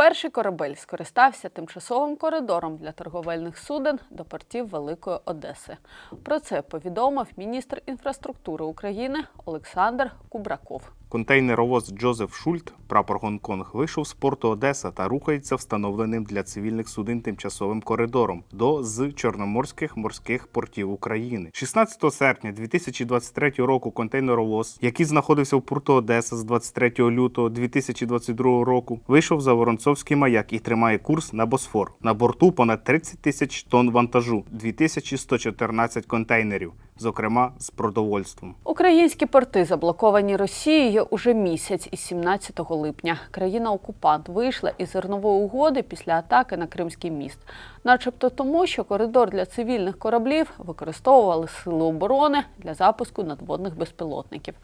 Перший корабель скористався тимчасовим коридором для торговельних суден до портів Великої Одеси. Про це повідомив міністр інфраструктури України Олександр Кубраков. Контейнеровоз Джозеф Шульт, прапор Гонконг, вийшов з порту Одеса та рухається встановленим для цивільних суден тимчасовим коридором до з чорноморських морських портів України. 16 серпня 2023 року контейнеровоз, який знаходився в порту Одеса з 23 лютого 2022 року, вийшов за Воронцовський маяк і тримає курс на Босфор. На борту понад 30 тисяч тонн вантажу, 2114 контейнерів, зокрема з продовольством. Українські порти заблоковані Росією уже місяць із 17 липня. Країна-окупант вийшла із зернової угоди після атаки на Кримський міст, начебто тому, що коридор для цивільних кораблів використовували сили оборони для запуску надводних безпілотників.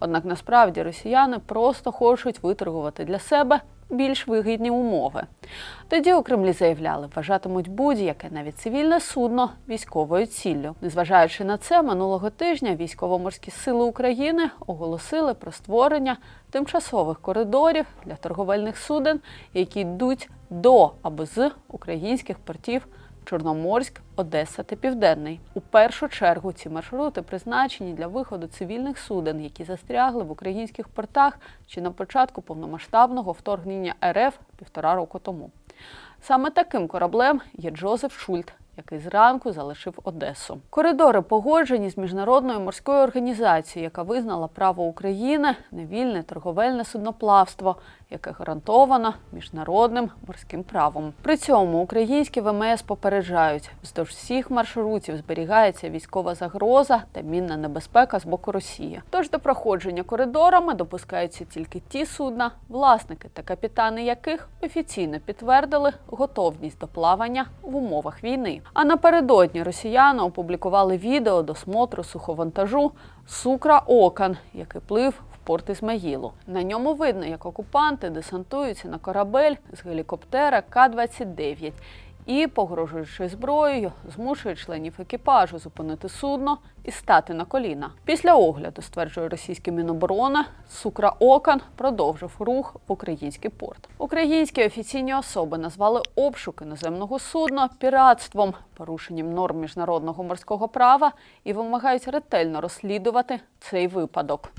Однак насправді росіяни просто хочуть виторгувати для себе більш вигідні умови. Тоді у Кремлі заявляли, вважатимуть будь-яке навіть цивільне судно військовою ціллю. Незважаючи на це, минулого тижня військово-морські сили України оголосили про створення тимчасових коридорів для торговельних суден, які йдуть до або з українських портів Чорноморськ, Одеса та Південний. У першу чергу ці маршрути призначені для виходу цивільних суден, які застрягли в українських портах чи на початку повномасштабного вторгнення РФ півтора року тому. Саме таким кораблем є Джозеф Шульт, який зранку залишив Одесу. Коридори погоджені з міжнародною морською організацією, яка визнала право України на вільне торговельне судноплавство, яке гарантовано міжнародним морським правом. При цьому українські ВМС попереджають, вздовж всіх маршрутів зберігається військова загроза та мінна небезпека з боку Росії. Тож до проходження коридорами допускаються тільки ті судна, власники та капітани яких офіційно підтвердили готовність до плавання в умовах війни. А напередодні росіяни опублікували відео досмотру суховантажу Сукра Окан, який плив в порт Ізмаїлу. На ньому видно, як окупанти десантуються на корабель з гелікоптера К-29 і, погрожуючи зброєю, змушують членів екіпажу зупинити судно і стати на коліна. Після огляду, стверджує російське міноборони, Сукра Окан продовжив рух в український порт. Українські офіційні особи назвали обшук іноземного судна піратством, порушенням норм міжнародного морського права і вимагають ретельно розслідувати цей випадок.